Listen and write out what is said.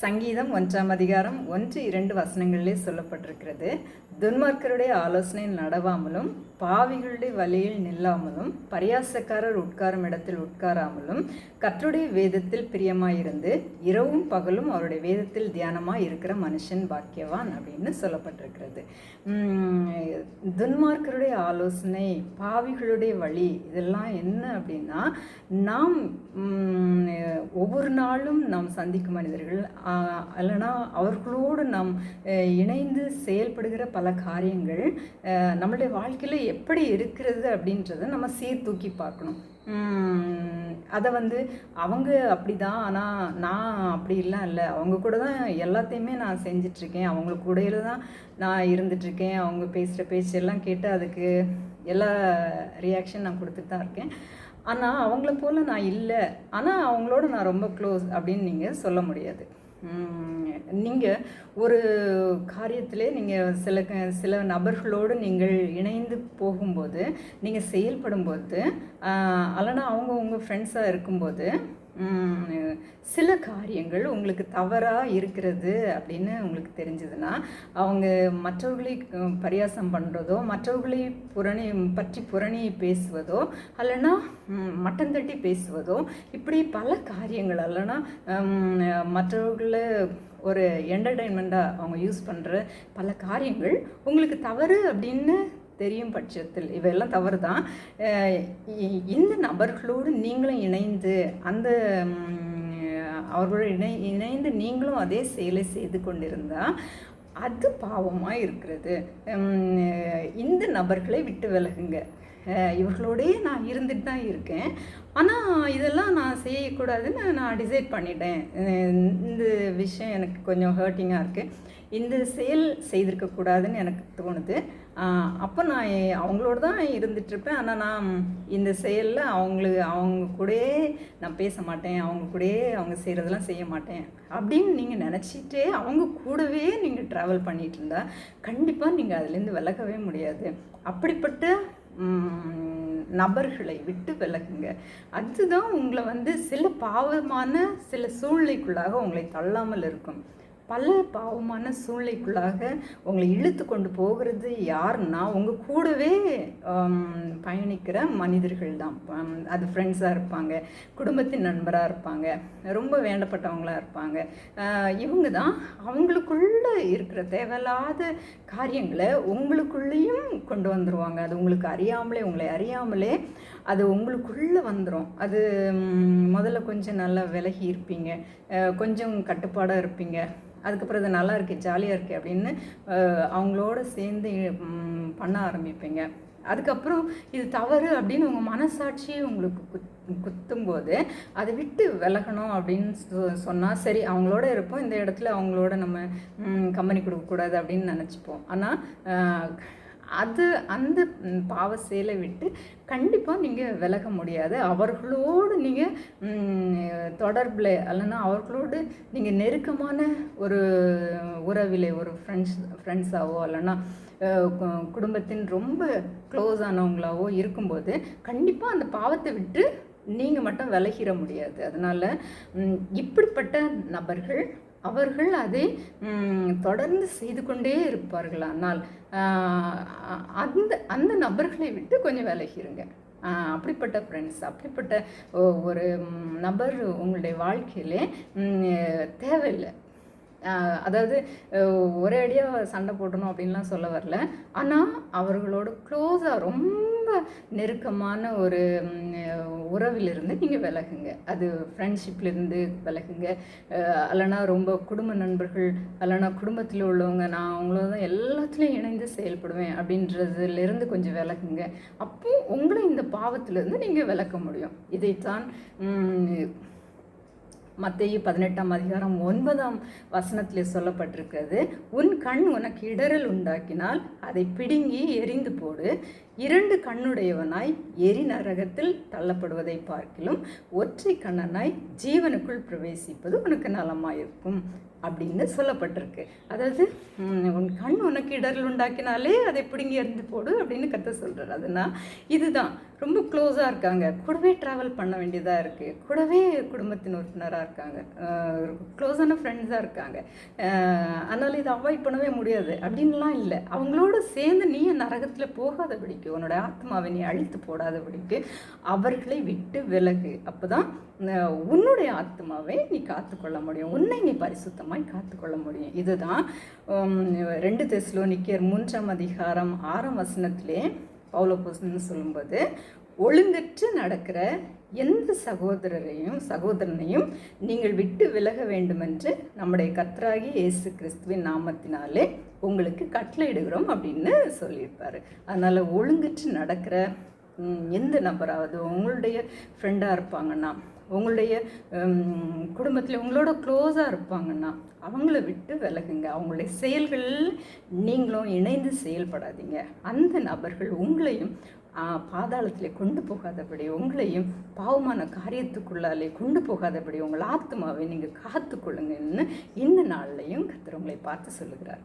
சங்கீதம் ஒன்றாம் அதிகாரம் ஒன்று இரண்டு வசனங்களிலே சொல்லப்பட்டிருக்கிறது. துன்மார்க்கருடைய ஆலோசனையில் நடவாமலும் பாவிகளுடைய வழியில் நில்லாமலும் பரியாசக்காரர் உட்காரும் இடத்தில் உட்காராமலும் கற்றுடைய வேதத்தில் பிரியமாயிருந்து இரவும் பகலும் அவருடைய வேதத்தில் தியானமாக இருக்கிற மனுஷன் பாக்கியவான் அப்படின்னு சொல்லப்பட்டிருக்கிறது. துன்மார்க்கருடைய ஆலோசனை பாவிகளுடைய வழி இதெல்லாம் என்ன அப்படின்னா நாம் ஒவ்வொரு நாளும் நாம் சந்திக்கும் மனிதர்கள் இல்லைனா இல்லைன்னா அவர்களோடு நாம் இணைந்து செயல்படுகிற பல காரியங்கள் நம்மளுடைய வாழ்க்கையில் எப்படி இருக்கிறது அப்படின்றத நம்ம சீர்தூக்கி பார்க்கணும். அதை வந்து அவங்க அப்படி தான் ஆனால் நான் அப்படிலாம் இல்லை. அவங்க கூட தான் எல்லாத்தையுமே நான் செஞ்சிட்ருக்கேன். அவங்க கூடையில தான் நான் இருந்துகிட்ருக்கேன் அவங்க பேசுகிற பேச்செல்லாம் கேட்டு அதுக்கு எல்லா ரியாக்ஷன் நான் கொடுத்துட்டு தான் இருக்கேன். ஆனால் அவங்கள போல் நான் இல்லை. ஆனால் அவங்களோட நான் ரொம்ப க்ளோஸ் அப்படின்னு நீங்கள் சொல்ல முடியாது. நீங்கள் ஒரு காரியத்திலே நீங்கள் சில சில நபர்களோடு நீங்கள் இணைந்து போகும்போது நீங்கள் செயல்படும்போது ஆஹ், அல்லனா அவங்க உங்கள் ஃப்ரெண்ட்ஸாக இருக்கும்போது சில காரியங்கள் உங்களுக்கு தவறாக இருக்கிறது அப்படின்னு உங்களுக்கு தெரிஞ்சதுன்னா அவங்க மற்றவர்களை பரியாசம் பண்ணுறதோ மற்றவர்களை புரணி பற்றி புரணி பேசுவதோ அல்லனா மட்டம் தட்டி பேசுவதோ இப்படி பல காரியங்கள் அல்லனா மற்றவர்களை ஒரு என்டர்டெயின்மெண்ட்டாக அவங்க யூஸ் பண்ணுற பல காரியங்கள் உங்களுக்கு தவறு அப்படின்னு தெரியும் பட்சத்தில் இவையெல்லாம் தவறு தான் இந்த நபர்களோடு நீங்களும் இணைந்து அந்த அவர்களோடு இணை இணைந்து நீங்களும் அதே செயலை செய்து கொண்டிருந்தால் அது பாவமாக இருக்கிறது. இந்த நபர்களை விட்டு விலகுங்க. இவர்களோடையே நான் இருந்துட்டு தான் இருக்கேன். ஆனால் இதெல்லாம் நான் செய்யக்கூடாதுன்னு நான் டிசைட் பண்ணிட்டேன். இந்த விஷயம் எனக்கு கொஞ்சம் ஹர்ட்டிங்காக இருக்குது இந்த செயல் செய்திருக்கக்கூடாதுன்னு எனக்கு தோணுது. அப்போ நான் அவங்களோட தான் இருந்துகிட்ருப்பேன் ஆனால் நான் இந்த செயலில் அவங்களுக்கு அவங்க கூடயே நான் பேச மாட்டேன். அவங்க கூடயே அவங்க செய்கிறதெல்லாம் செய்ய மாட்டேன். அப்படின்னு நீங்கள் நினச்சிட்டே அவங்க கூடவே நீங்கள் ட்ராவல் பண்ணிகிட்டு இருந்தால் கண்டிப்பாக நீங்கள் அதுலேருந்து விலகவே முடியாது. அப்படிப்பட்ட நபர்களை விட்டு விலகுங்க. அதுதான் உங்களை வந்து சில பாவமான சில சூழ்நிலைக்குள்ளாக உங்களை தள்ளாமல் இருக்கும். பல பாவமான சூழ்நிலைக்குள்ளாக உங்களை இழுத்து கொண்டு போகிறது யாருன்னா உங்கள் கூடவே பயணிக்கிற மனிதர்கள் தான். அது ஃப்ரெண்ட்ஸாக இருப்பாங்க குடும்பத்தின் நண்பராக இருப்பாங்க ரொம்ப வேண்டப்பட்டவங்களாக இருப்பாங்க. இவங்க தான் அவங்களுக்குள்ளே இருக்கிற தேவையில்லாத காரியங்களை உங்களுக்குள்ளேயும் கொண்டு வந்துடுவாங்க அது உங்களுக்கு அறியாமலே உங்களை அறியாமலே அது உங்களுக்குள்ளே வந்துடும் அது முதல்ல கொஞ்சம் நல்லா விலகி இருப்பீங்க. கொஞ்சம் கட்டுப்பாடாக இருப்பீங்க. அதுக்கப்புறம் இது நல்லா இருக்கு ஜாலியாக இருக்குது அப்படின்னு அவங்களோட சேர்ந்து பண்ண ஆரம்பிப்பீங்க. அதுக்கப்புறம் இது தவறு அப்படின்னு உங்கள் மனசாட்சி உங்களுக்கு குத் குத்தும்போது அதை விட்டு விலகணும் அப்படின்னு சொ சொன்னால் சரி அவங்களோட இருப்போம். இந்த இடத்துல அவங்களோட நம்ம கம்பெனி கொடுக்கக்கூடாது அப்படின்னு நினச்சிப்போம். ஆனால் அது அந்த பாவ செயலை விட்டு கண்டிப்பாக நீங்கள் விலக முடியாது. அவர்களோடு நீங்கள் தொடர்பில் இல்லைன்னா அவர்களோடு நீங்கள் நெருக்கமான ஒரு உறவிலே ஒரு ஃப்ரெண்ட்ஸ் ஃப்ரெண்ட்ஸாவோ இல்லைன்னா குடும்பத்தின் ரொம்ப க்ளோஸ் ஆனவங்களாவோ இருக்கும்போது கண்டிப்பாக அந்த பாவத்தை விட்டு நீங்கள் மட்டும் விலகிட முடியாது. அதனால் இப்படிப்பட்ட நபர்கள் அவர்கள் அதை தொடர்ந்து செய்து கொண்டே இருப்பார்கள். ஆனால் அந்த அந்த நபர்களை விட்டு கொஞ்சம் விலகிருங்க. அப்படிப்பட்ட ஃப்ரெண்ட்ஸ் அப்படிப்பட்ட ஒரு நபர் உங்களுடைய வாழ்க்கையிலே தேவையில்லை. அதாவது ஒரே அடியாக சண்டை போடணும் அப்படின்லாம் சொல்ல வரல. ஆனால் அவர்களோட க்ளோஸாக ரொம்ப நெருக்கமான ஒரு உறவிலிருந்து நீங்கள் விலகுங்க. அது ஃப்ரெண்ட்ஷிப்லேருந்து விலகுங்க. அல்லனா ரொம்ப குடும்ப நண்பர்கள் அல்லனா குடும்பத்தில் உள்ளவங்க நான் அவங்கள தான் எல்லாத்துலேயும் இணைந்து செயல்படுவேன் அப்படின்றதுலேருந்து கொஞ்சம் விலகுங்க. அப்போ உங்களை இந்த பாவத்திலேருந்து நீங்கள் விலக்க முடியும். இதைத்தான் மத்திய பதினெட்டாம் அதிகாரம் ஒன்பதாம் வசனத்தில் சொல்லப்பட்டிருக்கிறது. உன் கண் உனக்கு இடரல் உண்டாக்கினால் அதை பிடுங்கி எரிந்து போடு. இரண்டு கண்ணுடையவனாய் எரி நரகத்தில் தள்ளப்படுவதை பார்க்கிலும் ஒற்றை கண்ணனாய் ஜீவனுக்குள் பிரவேசிப்பது உனக்கு நலமாயிருக்கும் அப்படின்னு சொல்லப்பட்டிருக்கு. அதாவது உன் கண் உனக்கு இடரில் உண்டாக்கினாலே அதை பிடுங்கி எறிந்து போடு அப்படின்னு கத்த சொல்கிறார் அதுனா இதுதான். ரொம்ப க்ளோஸாக இருக்காங்க. கூடவே ட்ராவல் பண்ண வேண்டியதாக இருக்குது கூடவே குடும்பத்தின் உறுப்பினராக இருக்காங்க. க்ளோஸான ஃப்ரெண்ட்ஸாக இருக்காங்க. அதனால் இதை அவாய்ட் பண்ணவே முடியாது. அப்படின்லாம் இல்லை. அவங்களோட சேர்ந்து நீ நரகத்தில் போகாதபடிக்கு உன்னோட ஆத்மாவை நீ அழித்து போடாதபடிக்கு அவர்களை விட்டு விலகு. அப்போ தான் உன்னுடைய ஆத்மாவை நீ காத்துக்கொள்ள முடியும். உன்னை நீ பரிசுத்தமாய் காத்துக்கொள்ள முடியும். இதுதான் ரெண்டு ரெண்டு தெஸ்லோனிக்கர் மூன்றாம் அதிகாரம் ஆறாம் வசனத்திலே பௌலபோசன்னு சொல்லும்போது ஒழுங்கற்று நடக்கிற எந்த சகோதரரையும் சகோதரனையும் நீங்கள் விட்டு விலக வேண்டுமென்று நம்முடைய கத்ராகி இயேசு கிறிஸ்துவின் நாமத்தினாலே உங்களுக்கு கட்டளையிடுகிறோம் அப்படின்னு சொல்லியிருப்பார். அதனால் ஒழுங்கிட்டு நடக்கிற எந்த நபராவது உங்களுடைய ஃப்ரெண்டாக இருப்பாங்கன்னா உங்களுடைய குடும்பத்தில் உங்களோட க்ளோஸாக இருப்பாங்கன்னா அவங்கள விட்டு விலகுங்க. அவங்களுடைய செயல்கள் நீங்களும் இணைந்து செயல்படாதீங்க. அந்த நபர்கள் உங்களையும் பாதாளத்திலே கொண்டு போகாதபடி உங்களையும் பாவமான காரியத்துக்குள்ளாலே கொண்டு போகாதபடி உங்கள் ஆத்மாவை நீங்கள் காத்துக்கொள்ளுங்கன்னு இந்த நாள்லையும் கத்திரவங்களை உங்களை பார்த்து சொல்லுகிறார்.